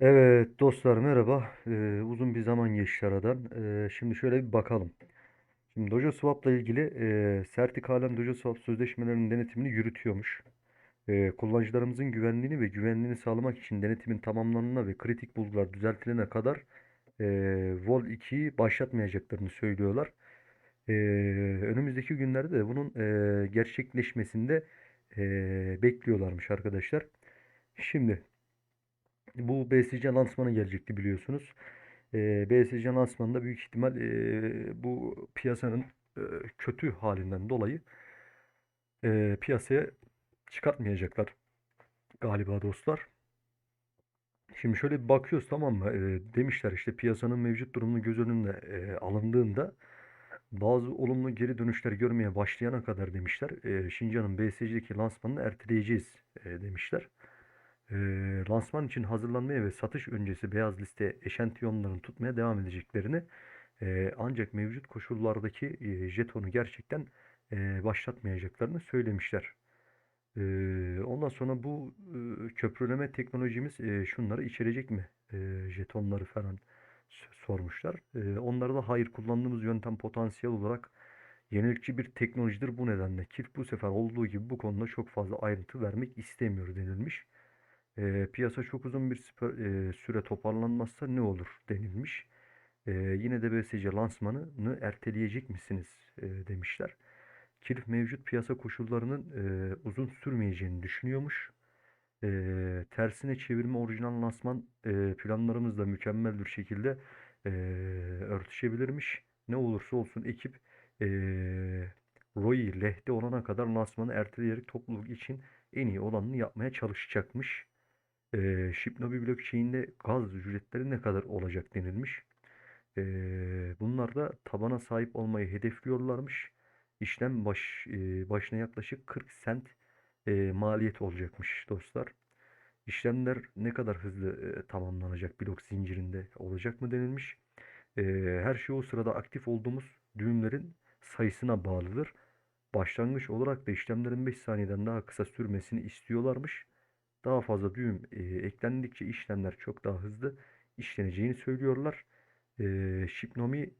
Evet dostlar merhaba. Ee, uzun bir zaman geçti aradan. Ee, şimdi şöyle bir bakalım. Şimdi Dojo Swap ile ilgili e, Certic halen Dojo Swap sözleşmelerinin denetimini yürütüyormuş. Ee, kullanıcılarımızın güvenliğini ve güvenliğini sağlamak için denetimin tamamlanana ve kritik bulgular düzeltilene kadar e, Vol 2'yi başlatmayacaklarını söylüyorlar. Ee, önümüzdeki günlerde de bunun e, gerçekleşmesinde e, bekliyorlarmış arkadaşlar. Şimdi bu BSC lansmanı gelecekti biliyorsunuz. Ee, BSC lansmanında büyük ihtimal e, bu piyasanın e, kötü halinden dolayı e, piyasaya çıkartmayacaklar galiba dostlar. Şimdi şöyle bir bakıyoruz tamam mı? E, demişler işte piyasanın mevcut durumunu göz önünde e, alındığında bazı olumlu geri dönüşler görmeye başlayana kadar demişler. E, Şincan'ın BSC'deki lansmanını erteleyeceğiz e, demişler. E, lansman için hazırlanmaya ve satış öncesi beyaz liste eşantiyonlarını tutmaya devam edeceklerini e, ancak mevcut koşullardaki e, jetonu gerçekten e, başlatmayacaklarını söylemişler. E, ondan sonra bu e, köprüleme teknolojimiz e, şunları içerecek mi? E, jetonları falan sormuşlar. E, onlara da hayır kullandığımız yöntem potansiyel olarak yenilikçi bir teknolojidir bu nedenle. Kirk bu sefer olduğu gibi bu konuda çok fazla ayrıntı vermek istemiyor denilmiş. E, piyasa çok uzun bir süper- e, süre toparlanmazsa ne olur denilmiş. E, yine de BSC lansmanını erteleyecek misiniz e, demişler. Kirif mevcut piyasa koşullarının e, uzun sürmeyeceğini düşünüyormuş. E, tersine çevirme orijinal lansman e, planlarımızla mükemmel bir şekilde e, örtüşebilirmiş. Ne olursa olsun ekip e, ROI lehte olana kadar lansmanı erteleyerek topluluk için en iyi olanını yapmaya çalışacakmış. E, Shibnobi blockchain'de gaz ücretleri ne kadar olacak denilmiş. E, bunlar da tabana sahip olmayı hedefliyorlarmış. İşlem baş, e, başına yaklaşık 40 sent e, maliyet olacakmış dostlar. İşlemler ne kadar hızlı e, tamamlanacak blok zincirinde olacak mı denilmiş. E, her şey o sırada aktif olduğumuz düğümlerin sayısına bağlıdır. Başlangıç olarak da işlemlerin 5 saniyeden daha kısa sürmesini istiyorlarmış. Daha fazla düğüm e, eklendikçe işlemler çok daha hızlı işleneceğini söylüyorlar. E, Shipnomi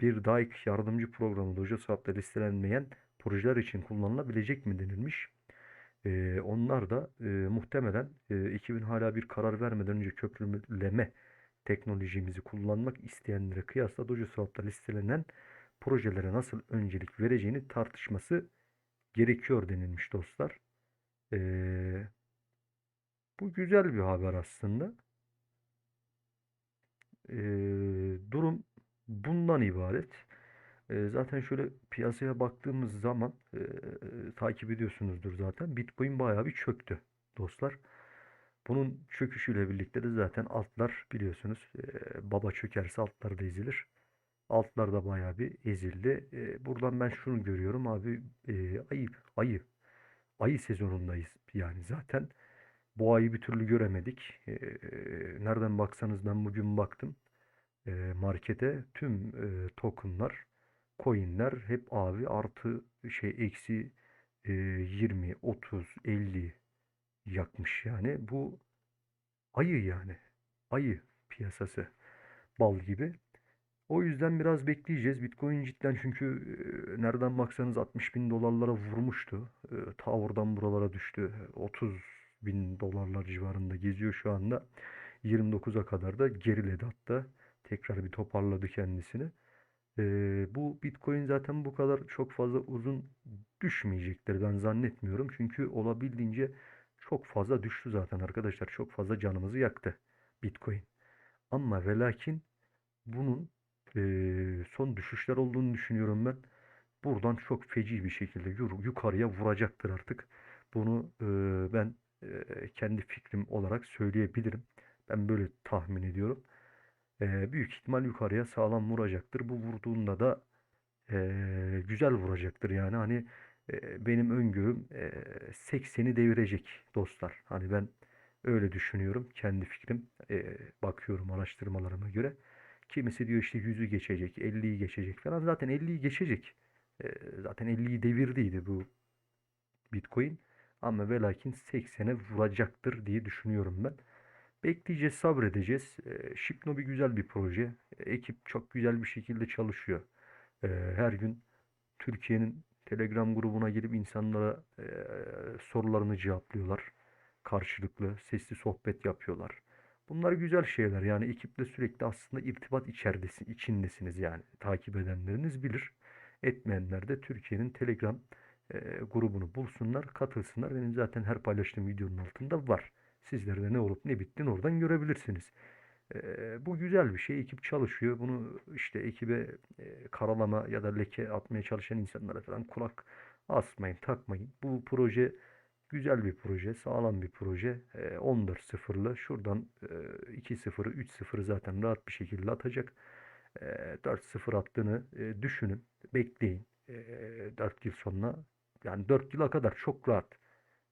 bir DAIC yardımcı programı Dojo Swap'ta listelenmeyen projeler için kullanılabilecek mi denilmiş. E, onlar da e, muhtemelen e, 2000 hala bir karar vermeden önce köprüleme teknolojimizi kullanmak isteyenlere kıyasla Dojo Swap'ta listelenen projelere nasıl öncelik vereceğini tartışması gerekiyor denilmiş dostlar. E, bu güzel bir haber aslında. E, durum bundan ibaret. E, zaten şöyle piyasaya baktığımız zaman e, takip ediyorsunuzdur zaten. Bitcoin bayağı bir çöktü dostlar. Bunun çöküşüyle birlikte de zaten altlar biliyorsunuz e, baba çökerse altlar da ezilir. Altlar da bayağı bir ezildi. E, buradan ben şunu görüyorum abi e, ayı ayı ayı sezonundayız yani zaten. Bu ayı bir türlü göremedik. E, nereden baksanız ben bugün baktım e, markete tüm e, tokenlar, coinler hep abi artı şey eksi e, 20, 30, 50 yakmış yani. Bu ayı yani. Ayı piyasası bal gibi. O yüzden biraz bekleyeceğiz. Bitcoin cidden çünkü e, nereden baksanız 60 bin dolarlara vurmuştu. E, ta oradan buralara düştü. 30 bin dolarlar civarında geziyor şu anda. 29'a kadar da geriledi hatta. Tekrar bir toparladı kendisini. Ee, bu Bitcoin zaten bu kadar çok fazla uzun düşmeyecektir ben zannetmiyorum. Çünkü olabildiğince çok fazla düştü zaten arkadaşlar. Çok fazla canımızı yaktı Bitcoin. Ama ve lakin bunun eee, son düşüşler olduğunu düşünüyorum ben. Buradan çok feci bir şekilde yukarıya vuracaktır artık. Bunu eee, ben kendi fikrim olarak söyleyebilirim. Ben böyle tahmin ediyorum. Eee, büyük ihtimal yukarıya sağlam vuracaktır. Bu vurduğunda da eee, güzel vuracaktır. Yani hani benim öngörüm eee 80'i devirecek dostlar. Hani ben öyle düşünüyorum. Kendi fikrim. Bakıyorum araştırmalarıma göre. Kimisi diyor işte 100'ü geçecek, 50'yi geçecek falan. Zaten 50'yi geçecek. Zaten 50'yi devirdiydi bu Bitcoin. Ama ve lakin 80'e vuracaktır diye düşünüyorum ben. Bekleyeceğiz, sabredeceğiz. E, Şipno bir güzel bir proje. E, ekip çok güzel bir şekilde çalışıyor. E, her gün Türkiye'nin Telegram grubuna girip insanlara e, sorularını cevaplıyorlar. Karşılıklı sesli sohbet yapıyorlar. Bunlar güzel şeyler. Yani ekiple sürekli aslında irtibat içeridesin, içindesiniz yani. Takip edenleriniz bilir. Etmeyenler de Türkiye'nin Telegram e, grubunu bulsunlar, katılsınlar. Benim zaten her paylaştığım videonun altında var. Sizler de ne olup ne bittiğini oradan görebilirsiniz. E, bu güzel bir şey. Ekip çalışıyor. Bunu işte ekibe e, karalama ya da leke atmaya çalışan insanlara falan kulak asmayın, takmayın. Bu proje güzel bir proje, sağlam bir proje. E, 14-0'lı şuradan e, 2-0'ı, 3-0'ı zaten rahat bir şekilde atacak. E, 4-0 attığını düşünün, bekleyin. E, 4 yıl sonra yani 4 yıla kadar çok rahat.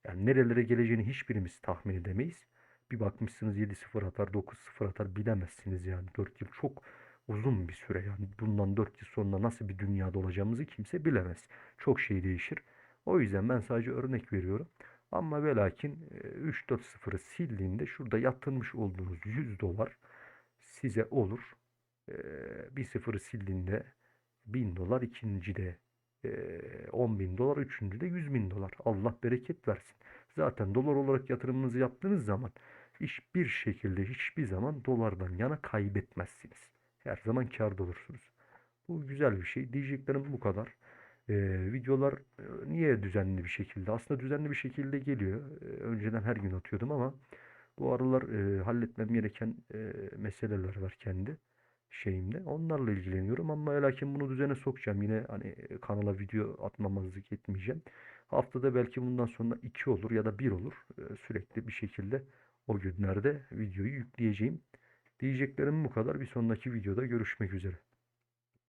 Yani nerelere geleceğini hiçbirimiz tahmin edemeyiz. Bir bakmışsınız 7-0 atar, 9-0 atar bilemezsiniz yani. 4 yıl çok uzun bir süre yani. Bundan 4 yıl sonra nasıl bir dünyada olacağımızı kimse bilemez. Çok şey değişir. O yüzden ben sadece örnek veriyorum. Ama ve lakin e, 3-4-0'ı sildiğinde şurada yatırmış olduğunuz 100 dolar size olur. E, 1-0'ı sildiğinde 1000 dolar ikincide e, 10 bin dolar üçüncüde 100 bin dolar. Allah bereket versin. Zaten dolar olarak yatırımınızı yaptığınız zaman hiçbir şekilde hiçbir zaman dolardan yana kaybetmezsiniz. Her zaman kârda olursunuz. Bu güzel bir şey. Diyeceklerim bu kadar. Ee, videolar niye düzenli bir şekilde? Aslında düzenli bir şekilde geliyor. Önceden her gün atıyordum ama bu aralar e, halletmem gereken e, meseleler var kendi şeyimde. Onlarla ilgileniyorum ama lakin bunu düzene sokacağım. Yine hani e, kanala video atmamazlık etmeyeceğim. Haftada belki bundan sonra iki olur ya da bir olur. Ee, sürekli bir şekilde o günlerde videoyu yükleyeceğim. Diyeceklerim bu kadar. Bir sonraki videoda görüşmek üzere.